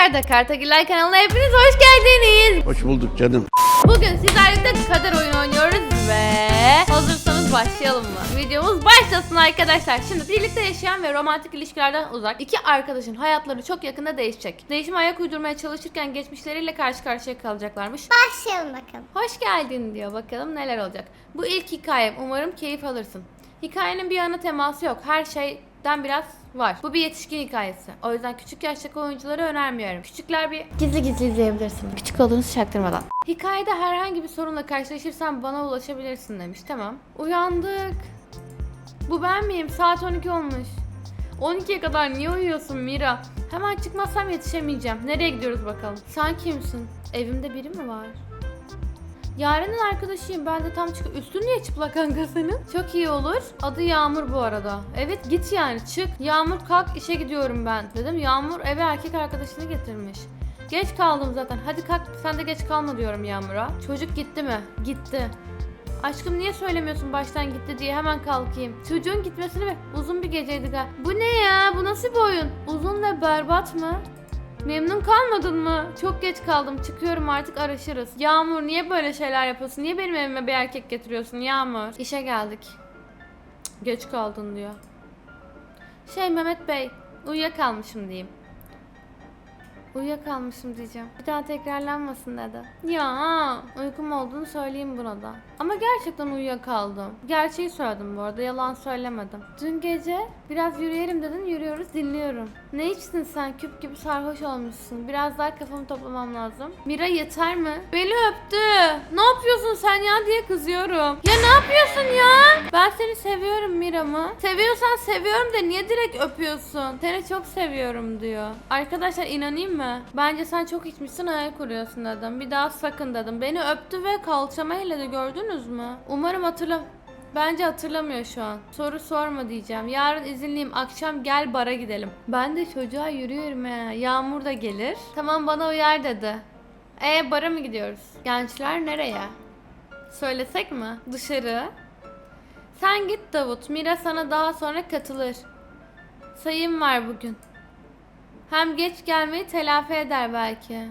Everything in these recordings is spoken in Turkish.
Karta Kartagiller kanalına hepiniz hoş geldiniz. Hoş bulduk canım. Bugün sizlerle de kader oyunu oynuyoruz ve hazırsanız başlayalım mı? Videomuz başlasın arkadaşlar. Şimdi birlikte yaşayan ve romantik ilişkilerden uzak iki arkadaşın hayatları çok yakında değişecek. Değişime ayak uydurmaya çalışırken geçmişleriyle karşı karşıya kalacaklarmış. Başlayalım bakalım. Hoş geldin diyor. Bakalım neler olacak. Bu ilk hikayem. Umarım keyif alırsın. Hikayenin bir ana teması yok. Her şeyden biraz var. Bu bir yetişkin hikayesi. O yüzden küçük yaştaki oyuncuları önermiyorum. Küçükler bir gizli gizli izleyebilirsin. Küçük olduğunuzu çaktırmadan. Hikayede herhangi bir sorunla karşılaşırsan bana ulaşabilirsin demiş. Tamam. Uyandık. Bu ben miyim? Saat 12 olmuş. 12'ye kadar niye uyuyorsun Mira? Hemen çıkmazsam yetişemeyeceğim. Nereye gidiyoruz bakalım? Sen kimsin? Evimde biri mi var? Yaren'in arkadaşıyım. Ben de tam çık. Üstün niye çıplak kanka senin? Çok iyi olur. Adı Yağmur bu arada. Evet git yani çık. Yağmur kalk işe gidiyorum ben. Dedim Yağmur eve erkek arkadaşını getirmiş. Geç kaldım zaten. Hadi kalk sen de geç kalma diyorum Yağmur'a. Çocuk gitti mi? Gitti. Aşkım niye söylemiyorsun baştan gitti diye hemen kalkayım. Çocuğun gitmesini mi? Uzun bir geceydi gal. Bu ne ya? Bu nasıl bir oyun? Uzun ve berbat mı? Memnun kalmadın mı? Çok geç kaldım. Çıkıyorum artık araşırız. Yağmur niye böyle şeyler yapıyorsun? Niye benim evime bir erkek getiriyorsun Yağmur? İşe geldik. Geç kaldın diyor. Şey Mehmet Bey, uyuyakalmışım diyeyim. Uyuyakalmışım diyeceğim. Bir daha tekrarlanmasın dedi. Ya uykum olduğunu söyleyeyim buna da. Ama gerçekten uyuyakaldım. Gerçeği söyledim bu arada yalan söylemedim. Dün gece biraz yürüyelim dedin yürüyoruz dinliyorum. Ne içtin sen küp gibi sarhoş olmuşsun. Biraz daha kafamı toplamam lazım. Mira yeter mi? Beni öptü. Ne yapıyorsun sen ya diye kızıyorum. Ya ne yapıyorsun ya? Ben seni seviyorum Mira mı? Seviyorsan seviyorum de niye direkt öpüyorsun? Seni çok seviyorum diyor. Arkadaşlar inanayım mı? Bence sen çok içmişsin hayal kuruyorsun dedim. Bir daha sakın dedim. Beni öptü ve kalçama elledi gördünüz mü? Umarım hatırlam... Bence hatırlamıyor şu an. Soru sorma diyeceğim. Yarın izinliyim. Akşam gel bara gidelim. Ben de çocuğa yürüyorum he. Yağmur da gelir. Tamam bana uyar dedi. E bara mı gidiyoruz? Gençler nereye? Söylesek mi? Dışarı. Sen git Davut. Mira sana daha sonra katılır. Sayım var bugün. Hem geç gelmeyi telafi eder belki.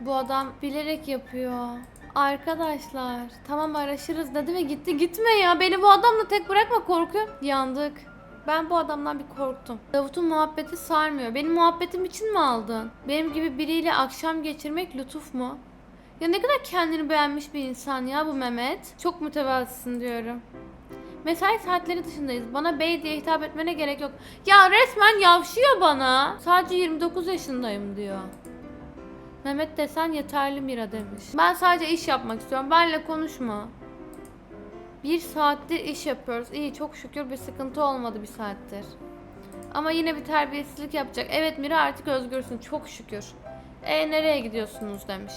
Bu adam bilerek yapıyor. Arkadaşlar tamam araşırız dedi ve gitti. Gitme ya beni bu adamla tek bırakma korkuyorum. Yandık. Ben bu adamdan bir korktum. Davut'un muhabbeti sarmıyor. Benim muhabbetim için mi aldın? Benim gibi biriyle akşam geçirmek lütuf mu? Ya ne kadar kendini beğenmiş bir insan ya bu Mehmet. Çok mütevazısın diyorum. Mesai saatleri dışındayız. Bana bey diye hitap etmene gerek yok. Ya resmen yavşıyor bana. Sadece 29 yaşındayım diyor. Mehmet desen yeterli Mira demiş. Ben sadece iş yapmak istiyorum. Benle konuşma. Bir saattir iş yapıyoruz. İyi çok şükür bir sıkıntı olmadı bir saattir. Ama yine bir terbiyesizlik yapacak. Evet Mira artık özgürsün çok şükür. E nereye gidiyorsunuz demiş.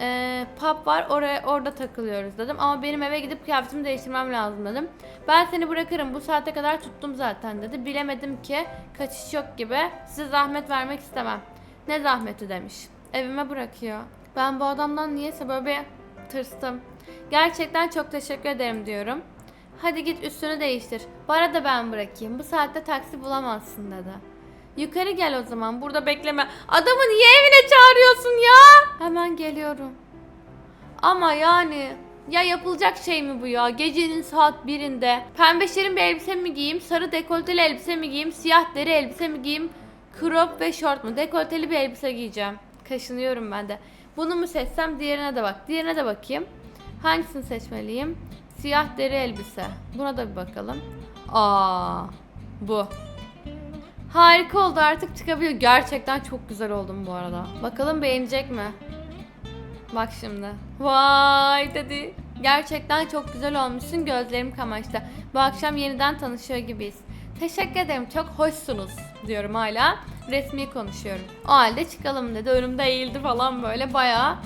Ee, pub var oraya orada takılıyoruz dedim ama benim eve gidip kıyafetimi değiştirmem lazım dedim. Ben seni bırakırım bu saate kadar tuttum zaten dedi. Bilemedim ki kaçış yok gibi size zahmet vermek istemem. Ne zahmeti demiş. Evime bırakıyor. Ben bu adamdan niyeyse böyle bir tırstım. Gerçekten çok teşekkür ederim diyorum. Hadi git üstünü değiştir. Bara da ben bırakayım. Bu saatte taksi bulamazsın dedi. Yukarı gel o zaman. Burada bekleme. Adamı niye evine çağırıyorsun ya? Hemen geliyorum. Ama yani ya yapılacak şey mi bu ya? Gecenin saat birinde pembe şirin bir elbise mi giyeyim, sarı dekolteli elbise mi giyeyim, siyah deri elbise mi giyeyim, crop ve short mu? Dekolteli bir elbise giyeceğim. Kaşınıyorum ben de. Bunu mu seçsem diğerine de bak. Diğerine de bakayım. Hangisini seçmeliyim? Siyah deri elbise. Buna da bir bakalım. Aa, bu. Harika oldu artık çıkabiliyor. Gerçekten çok güzel oldum bu arada. Bakalım beğenecek mi? Bak şimdi. Vay dedi. Gerçekten çok güzel olmuşsun. Gözlerim kamaştı. Bu akşam yeniden tanışıyor gibiyiz. Teşekkür ederim. Çok hoşsunuz diyorum hala. Resmi konuşuyorum. O halde çıkalım dedi. Önümde eğildi falan böyle bayağı.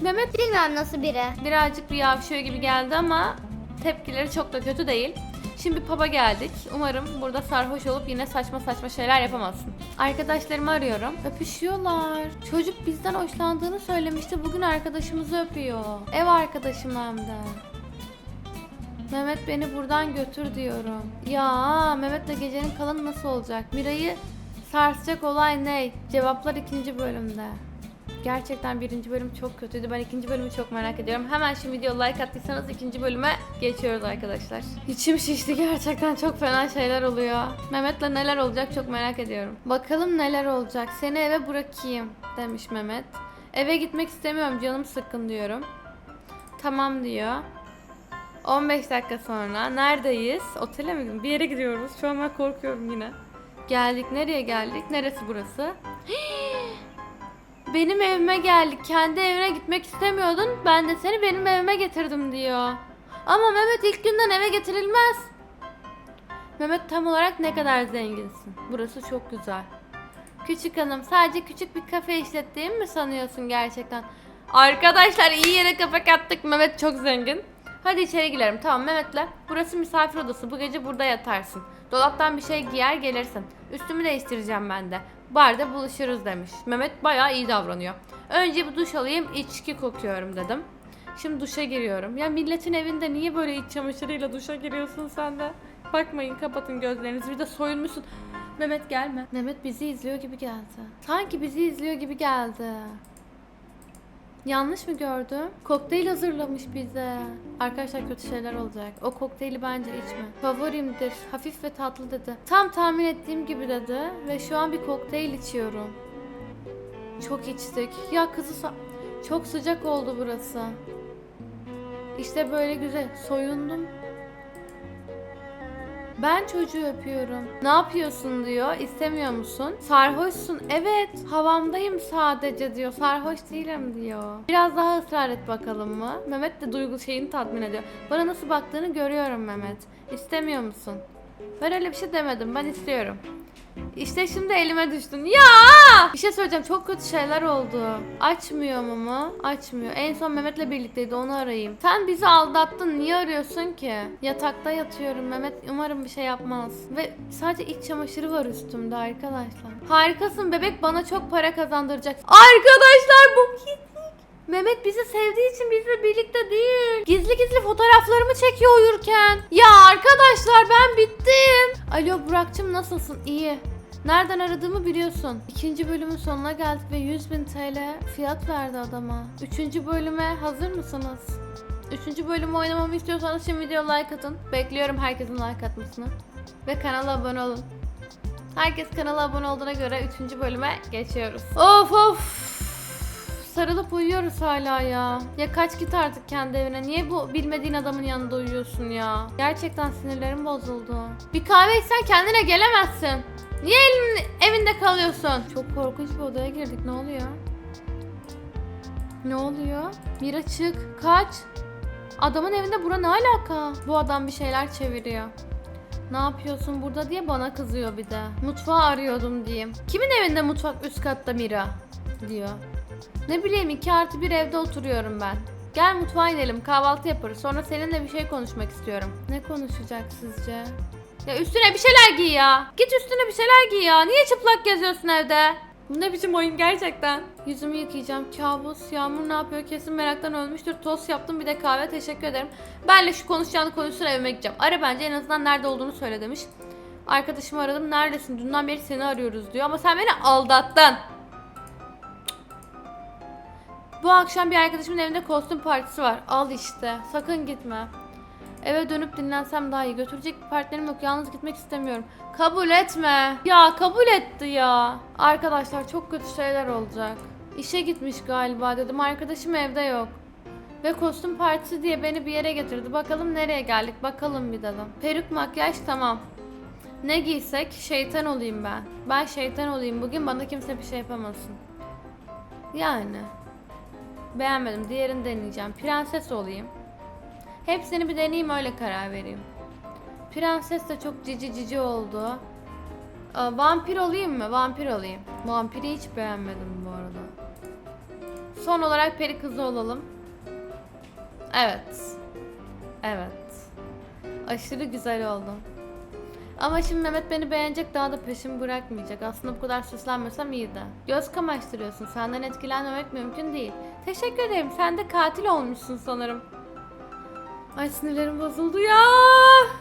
Mehmet Bilmem nasıl biri. birazcık bir yavşıyor gibi geldi ama tepkileri çok da kötü değil. Şimdi pub'a geldik. Umarım burada sarhoş olup yine saçma saçma şeyler yapamazsın. Arkadaşlarımı arıyorum. Öpüşüyorlar. Çocuk bizden hoşlandığını söylemişti. Bugün arkadaşımızı öpüyor. Ev arkadaşım hem de. Mehmet beni buradan götür diyorum. Ya Mehmet'le gecenin kalanı nasıl olacak? Mira'yı Sarsacak olay ne? Cevaplar ikinci bölümde. Gerçekten birinci bölüm çok kötüydü. Ben ikinci bölümü çok merak ediyorum. Hemen şu video like attıysanız ikinci bölüme geçiyoruz arkadaşlar. İçim şişti gerçekten çok fena şeyler oluyor. Mehmet'le neler olacak çok merak ediyorum. Bakalım neler olacak. Seni eve bırakayım demiş Mehmet. Eve gitmek istemiyorum canım sıkkın diyorum. Tamam diyor. 15 dakika sonra neredeyiz? Otele mi? Bir yere gidiyoruz. Şu an ben korkuyorum yine. Geldik. Nereye geldik? Neresi burası? Benim evime geldik. Kendi evine gitmek istemiyordun. Ben de seni benim evime getirdim diyor. Ama Mehmet ilk günden eve getirilmez. Mehmet tam olarak ne kadar zenginsin. Burası çok güzel. Küçük hanım sadece küçük bir kafe işlettiğimi mi sanıyorsun gerçekten? Arkadaşlar iyi yere kafa kattık. Mehmet çok zengin. Hadi içeri girelim. Tamam Mehmet'le. Burası misafir odası. Bu gece burada yatarsın. Dolaptan bir şey giyer gelirsin. Üstümü değiştireceğim ben de. Barda buluşuruz demiş. Mehmet bayağı iyi davranıyor. Önce bir duş alayım. içki kokuyorum dedim. Şimdi duşa giriyorum. Ya milletin evinde niye böyle iç çamaşırıyla duşa giriyorsun sen de? Bakmayın kapatın gözlerinizi. Bir de soyunmuşsun. Mehmet gelme. Mehmet bizi izliyor gibi geldi. Sanki bizi izliyor gibi geldi. Yanlış mı gördüm? Kokteyl hazırlamış bize. Arkadaşlar kötü şeyler olacak. O kokteyli bence içme. Favorimdir. Hafif ve tatlı dedi. Tam tahmin ettiğim gibi dedi. Ve şu an bir kokteyl içiyorum. Çok içtik. Ya kızı çok sıcak oldu burası. İşte böyle güzel. Soyundum. Ben çocuğu öpüyorum. Ne yapıyorsun diyor. İstemiyor musun? Sarhoşsun. Evet. Havamdayım sadece diyor. Sarhoş değilim diyor. Biraz daha ısrar et bakalım mı? Mehmet de duygu şeyini tatmin ediyor. Bana nasıl baktığını görüyorum Mehmet. İstemiyor musun? Ben öyle bir şey demedim. Ben istiyorum. İşte şimdi elime düştün. Ya! Bir şey söyleyeceğim. Çok kötü şeyler oldu. Açmıyor mu? Açmıyor. En son Mehmet'le birlikteydi. Onu arayayım. Sen bizi aldattın. Niye arıyorsun ki? Yatakta yatıyorum. Mehmet umarım bir şey yapmaz. Ve sadece iç çamaşırı var üstümde arkadaşlar. Harikasın bebek. Bana çok para kazandıracak. Arkadaşlar bu Mehmet bizi sevdiği için bizle birlikte değil. Gizli gizli fotoğraflarımı çekiyor uyurken. Ya arkadaşlar ben bittim. Alo Burak'cığım nasılsın? İyi. Nereden aradığımı biliyorsun. İkinci bölümün sonuna geldik ve 100 bin TL fiyat verdi adama. Üçüncü bölüme hazır mısınız? Üçüncü bölümü oynamamı istiyorsanız şimdi video like atın. Bekliyorum herkesin like atmasını. Ve kanala abone olun. Herkes kanala abone olduğuna göre 3. bölüme geçiyoruz. Of of. Sarılıp uyuyoruz hala ya. Ya kaç git artık kendi evine. Niye bu bilmediğin adamın yanında uyuyorsun ya? Gerçekten sinirlerim bozuldu. Bir kahve içsen kendine gelemezsin. Niye elin, evinde kalıyorsun? Çok korkunç bir odaya girdik. Ne oluyor? Ne oluyor? Mira çık. Kaç. Adamın evinde bura ne alaka? Bu adam bir şeyler çeviriyor. Ne yapıyorsun burada diye bana kızıyor bir de. Mutfağı arıyordum diyeyim. Kimin evinde mutfak üst katta Mira? Diyor. Ne bileyim iki artı bir evde oturuyorum ben. Gel mutfağa inelim kahvaltı yaparız. Sonra seninle bir şey konuşmak istiyorum. Ne konuşacak sizce? Ya üstüne bir şeyler giy ya. Git üstüne bir şeyler giy ya. Niye çıplak geziyorsun evde? Bu ne biçim oyun gerçekten? Yüzümü yıkayacağım. Kabus. Yağmur ne yapıyor? Kesin meraktan ölmüştür. Tost yaptım bir de kahve. Teşekkür ederim. Benle şu konuşacağını konuşsun evime gideceğim. Ara bence en azından nerede olduğunu söyle demiş. Arkadaşımı aradım. Neredesin? Dünden beri seni arıyoruz diyor. Ama sen beni aldattın. Bu akşam bir arkadaşımın evinde kostüm partisi var. Al işte. Sakın gitme. Eve dönüp dinlensem daha iyi. Götürecek bir partnerim yok. Yalnız gitmek istemiyorum. Kabul etme. Ya kabul etti ya. Arkadaşlar çok kötü şeyler olacak. İşe gitmiş galiba dedim. Arkadaşım evde yok. Ve kostüm partisi diye beni bir yere getirdi. Bakalım nereye geldik. Bakalım bir dedim. Peruk makyaj tamam. Ne giysek şeytan olayım ben. Ben şeytan olayım. Bugün bana kimse bir şey yapamasın. Yani. Beğenmedim. Diğerini deneyeceğim. Prenses olayım. Hepsini bir deneyeyim öyle karar vereyim. Prenses de çok cici cici oldu. Aa, vampir olayım mı? Vampir olayım. Vampiri hiç beğenmedim bu arada. Son olarak peri kızı olalım. Evet. Evet. Aşırı güzel oldum. Ama şimdi Mehmet beni beğenecek daha da peşimi bırakmayacak. Aslında bu kadar süslenmesem iyiydi. Göz kamaştırıyorsun. Senden etkilenmemek mümkün değil. Teşekkür ederim. Sen de katil olmuşsun sanırım. Ay sinirlerim bozuldu ya.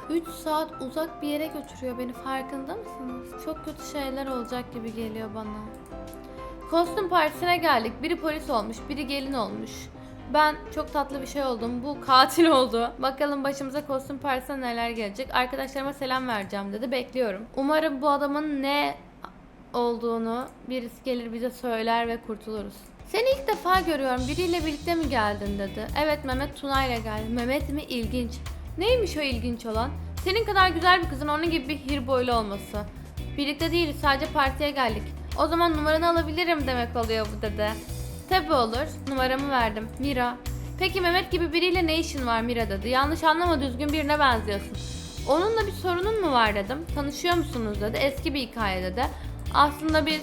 3 saat uzak bir yere götürüyor beni farkında mısınız? Çok kötü şeyler olacak gibi geliyor bana. Kostüm partisine geldik. Biri polis olmuş, biri gelin olmuş. Ben çok tatlı bir şey oldum. Bu katil oldu. Bakalım başımıza kostüm partisine neler gelecek. Arkadaşlarıma selam vereceğim dedi. Bekliyorum. Umarım bu adamın ne olduğunu birisi gelir bize söyler ve kurtuluruz. Seni ilk defa görüyorum. Biriyle birlikte mi geldin dedi. Evet Mehmet Tuna ile geldi. Mehmet mi? İlginç. Neymiş o ilginç olan? Senin kadar güzel bir kızın onun gibi bir hirboylu olması. Birlikte değiliz sadece partiye geldik. O zaman numaranı alabilirim demek oluyor bu dedi. Tabi olur. Numaramı verdim. Mira. Peki Mehmet gibi biriyle ne işin var Mira dedi. Yanlış anlama düzgün birine benziyorsun. Onunla bir sorunun mu var dedim. Tanışıyor musunuz dedi. Eski bir hikaye dedi. Aslında biz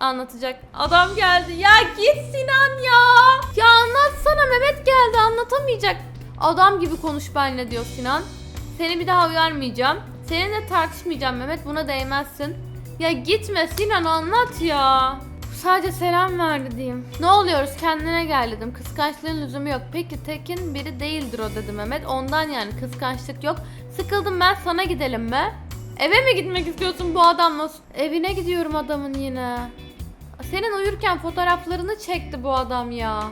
anlatacak adam geldi. Ya git Sinan ya. Ya anlatsana Mehmet geldi anlatamayacak. Adam gibi konuş benimle diyor Sinan. Seni bir daha uyarmayacağım. Seninle tartışmayacağım Mehmet buna değmezsin. Ya gitme Sinan anlat ya. Sadece selam verdi diyeyim. Ne oluyoruz kendine gel dedim. Kıskançlığın lüzumu yok. Peki Tekin biri değildir o dedi Mehmet. Ondan yani kıskançlık yok. Sıkıldım ben sana gidelim mi? Eve mi gitmek istiyorsun bu adamla? Evine gidiyorum adamın yine. Senin uyurken fotoğraflarını çekti bu adam ya.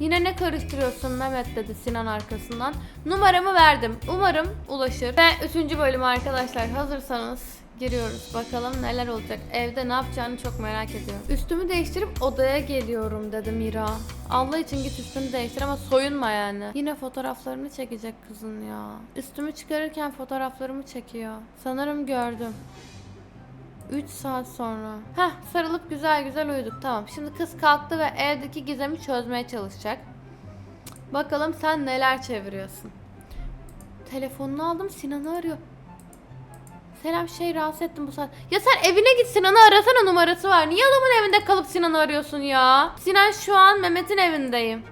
Yine ne karıştırıyorsun Mehmet dedi Sinan arkasından. Numaramı verdim. Umarım ulaşır. Ve 3. bölüm arkadaşlar hazırsanız giriyoruz. Bakalım neler olacak. Evde ne yapacağını çok merak ediyorum. Üstümü değiştirip odaya geliyorum dedi Mira. Allah için git üstünü değiştir ama soyunma yani. Yine fotoğraflarını çekecek kızın ya. Üstümü çıkarırken fotoğraflarımı çekiyor. Sanırım gördüm. 3 saat sonra. Heh sarılıp güzel güzel uyuduk tamam. Şimdi kız kalktı ve evdeki gizemi çözmeye çalışacak. Bakalım sen neler çeviriyorsun. Telefonunu aldım Sinan'ı arıyor. Selam şey rahatsız ettim bu saat. Ya sen evine git Sinan'ı arasana numarası var. Niye adamın evinde kalıp Sinan'ı arıyorsun ya? Sinan şu an Mehmet'in evindeyim.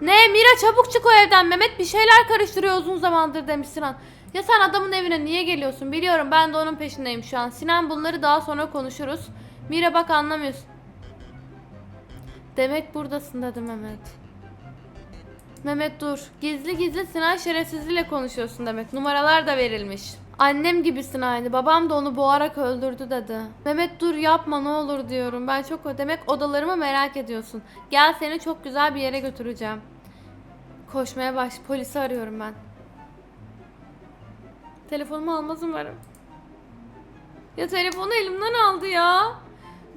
Ne Mira çabuk çık o evden. Mehmet bir şeyler karıştırıyor uzun zamandır demiş Sinan. Ya sen adamın evine niye geliyorsun? Biliyorum ben de onun peşindeyim şu an. Sinan bunları daha sonra konuşuruz. Mira bak anlamıyorsun. Demek buradasın dedi Mehmet. Mehmet dur. Gizli gizli Sinan şerefsizliğiyle konuşuyorsun demek. Numaralar da verilmiş. Annem gibisin aynı. Babam da onu boğarak öldürdü dedi. Mehmet dur yapma ne olur diyorum. Ben çok demek odalarımı merak ediyorsun. Gel seni çok güzel bir yere götüreceğim. Koşmaya baş. Polisi arıyorum ben. Telefonumu almaz umarım. Ya telefonu elimden aldı ya.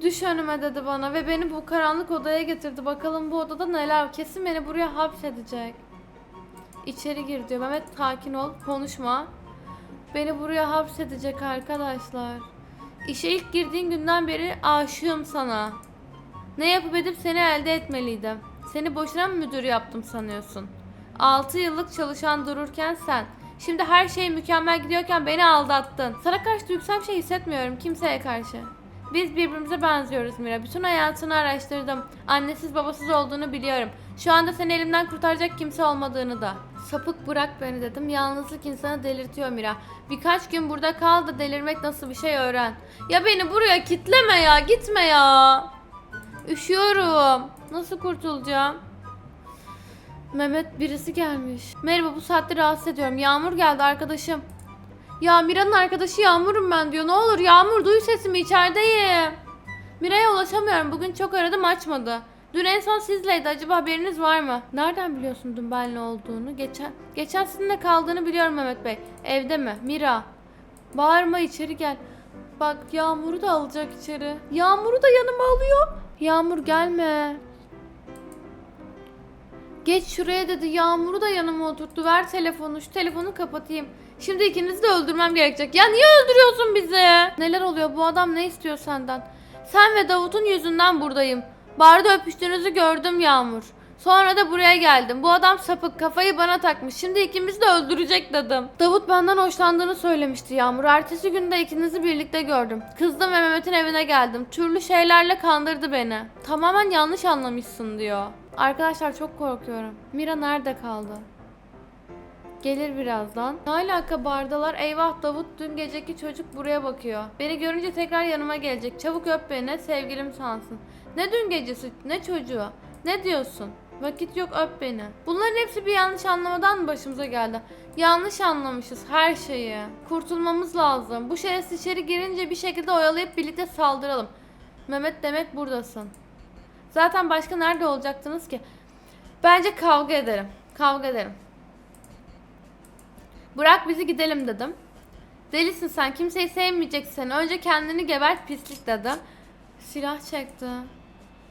Düş önüme dedi bana ve beni bu karanlık odaya getirdi. Bakalım bu odada neler. Kesin beni buraya hapsedecek. İçeri gir diyor. Mehmet sakin ol. Konuşma. Beni buraya hapsedecek arkadaşlar. İşe ilk girdiğin günden beri aşığım sana. Ne yapıp edip seni elde etmeliydim. Seni boşuna mı müdür yaptım sanıyorsun? 6 yıllık çalışan dururken sen. Şimdi her şey mükemmel gidiyorken beni aldattın. Sana karşı duygusal bir şey hissetmiyorum kimseye karşı. Biz birbirimize benziyoruz Mira. Bütün hayatını araştırdım. Annesiz babasız olduğunu biliyorum. Şu anda seni elimden kurtaracak kimse olmadığını da. Sapık bırak beni dedim. Yalnızlık insanı delirtiyor Mira. Birkaç gün burada kal da delirmek nasıl bir şey öğren. Ya beni buraya kitleme ya. Gitme ya. Üşüyorum. Nasıl kurtulacağım? Mehmet birisi gelmiş. Merhaba bu saatte rahatsız ediyorum. Yağmur geldi arkadaşım. Ya Mira'nın arkadaşı Yağmur'um ben diyor. Ne olur Yağmur duy sesimi içerideyim. Mira'ya ulaşamıyorum. Bugün çok aradım açmadı. Dün en son sizleydi. Acaba haberiniz var mı? Nereden biliyorsun dün benle olduğunu? Geçen geçen sizinle kaldığını biliyorum Mehmet Bey. Evde mi? Mira. Bağırma içeri gel. Bak Yağmur'u da alacak içeri. Yağmur'u da yanıma alıyor. Yağmur gelme. Geç şuraya dedi. Yağmur'u da yanıma oturttu. Ver telefonu. Şu telefonu kapatayım. Şimdi ikinizi de öldürmem gerekecek. Ya niye öldürüyorsun bizi? Neler oluyor? Bu adam ne istiyor senden? Sen ve Davut'un yüzünden buradayım. Barda öpüştüğünüzü gördüm Yağmur. Sonra da buraya geldim. Bu adam sapık kafayı bana takmış. Şimdi ikimizi de öldürecek dedim. Davut benden hoşlandığını söylemişti Yağmur. Ertesi günde ikinizi birlikte gördüm. Kızdım ve Mehmet'in evine geldim. Türlü şeylerle kandırdı beni. Tamamen yanlış anlamışsın diyor. Arkadaşlar çok korkuyorum. Mira nerede kaldı? Gelir birazdan. Ne alaka bardalar? Eyvah Davut dün geceki çocuk buraya bakıyor. Beni görünce tekrar yanıma gelecek. Çabuk öp beni sevgilim sansın. Ne dün gecesi ne çocuğu? Ne diyorsun? Vakit yok öp beni. Bunların hepsi bir yanlış anlamadan mı başımıza geldi? Yanlış anlamışız her şeyi. Kurtulmamız lazım. Bu şerefsiz içeri girince bir şekilde oyalayıp birlikte saldıralım. Mehmet demek buradasın. Zaten başka nerede olacaktınız ki? Bence kavga ederim. Kavga ederim. Bırak bizi gidelim dedim. Delisin sen kimseyi sevmeyeceksin. Önce kendini gebert pislik dedim. Silah çekti.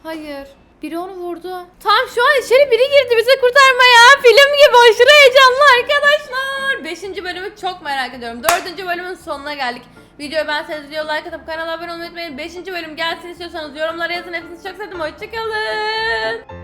Hayır. Biri onu vurdu. Tam şu an içeri biri girdi bizi kurtarmaya. Film gibi aşırı heyecanlı arkadaşlar. Beşinci bölümü çok merak ediyorum. Dördüncü bölümün sonuna geldik. Videoyu ben video like atıp kanala abone olmayı unutmayın. Beşinci bölüm gelsin istiyorsanız yorumlara yazın. Hepinizi çok sevdim. Hoşçakalın.